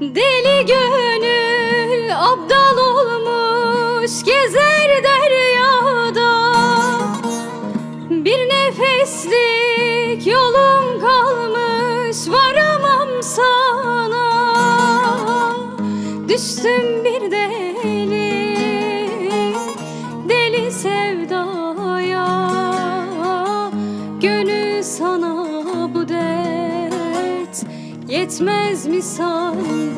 Deli gönül abdal olmuş gezer deryada. Bir nefeslik yolum kalmış varamam sana. Düştüm bir deli deli sevdaya. Gönül sana yetmez mi sandın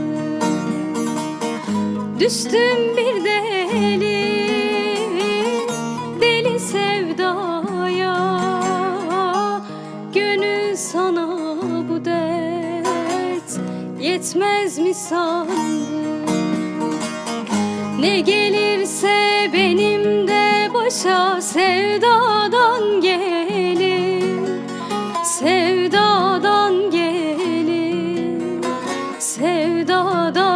Düştüm bir deli deli sevdaya. Gönül sana bu dert yetmez mi sandın Ne gelirse benim de başa sevdadan gel sevdadan